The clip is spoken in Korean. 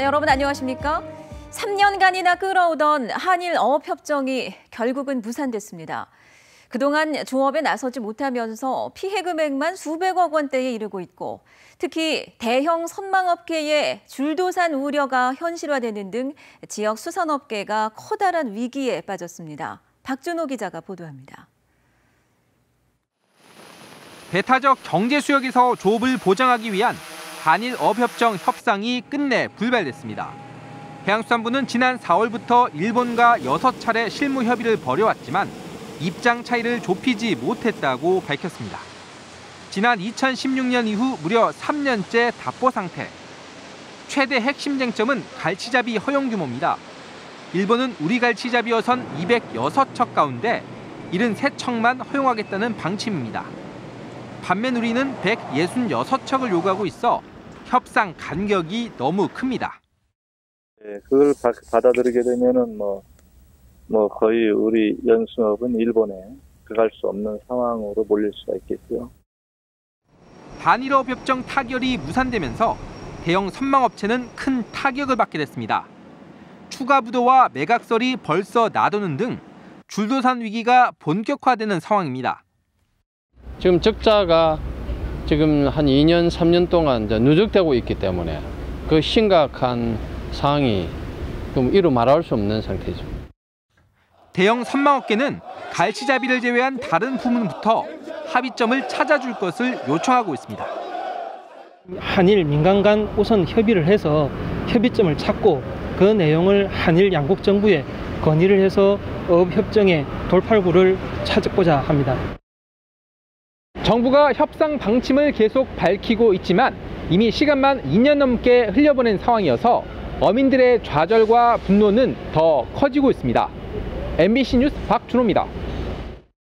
네, 여러분 안녕하십니까? 3년간이나 끌어오던 한일 어업 협정이 결국은 무산됐습니다. 그동안 조업에 나서지 못하면서 피해 금액만 수백억 원대에 이르고 있고 특히 대형 선망업계의 줄도산 우려가 현실화되는 등 지역 수산업계가 커다란 위기에 빠졌습니다. 박준호 기자가 보도합니다. 배타적 경제 수역에서 조업을 보장하기 위한 한일 어협정 협상이 끝내 불발됐습니다. 해양수산부는 지난 4월부터 일본과 6차례 실무 협의를 벌여왔지만 입장 차이를 좁히지 못했다고 밝혔습니다. 지난 2016년 이후 무려 3년째 답보 상태. 최대 핵심 쟁점은 갈치잡이 허용 규모입니다. 일본은 우리 갈치잡이 어선 206척 가운데 73척만 허용하겠다는 방침입니다. 반면 우리는 166척을 요구하고 있어 협상 간격이 너무 큽니다. 예, 그걸 바, 받아들이게 되면은 뭐, 뭐 거의 우리 연수업은 일본에 들어갈 수 없는 상황으로 몰릴 수가 있겠고요. 한일업 협정 타결이 무산되면서 대형 선망업체는 큰 타격을 받게 됐습니다. 추가 부도와 매각설이 벌써 나도는 등 줄도산 위기가 본격화되는 상황입니다. 지금 적자가 지금 한 2년, 3년 동안 누적되고 있기 때문에 그 심각한 상황이 좀 이루 말할 수 없는 상태죠. 대형 선망업계는 갈치잡이를 제외한 다른 부문부터 합의점을 찾아줄 것을 요청하고 있습니다. 한일 민간 간 우선 협의를 해서 협의점을 찾고 그 내용을 한일 양국 정부에 건의를 해서 어업협정의 돌팔구를 찾고자 합니다. 정부가 협상 방침을 계속 밝히고 있지만 이미 시간만 2년 넘게 흘려보낸 상황이어서 어민들의 좌절과 분노는 더 커지고 있습니다. MBC 뉴스 박준호입니다.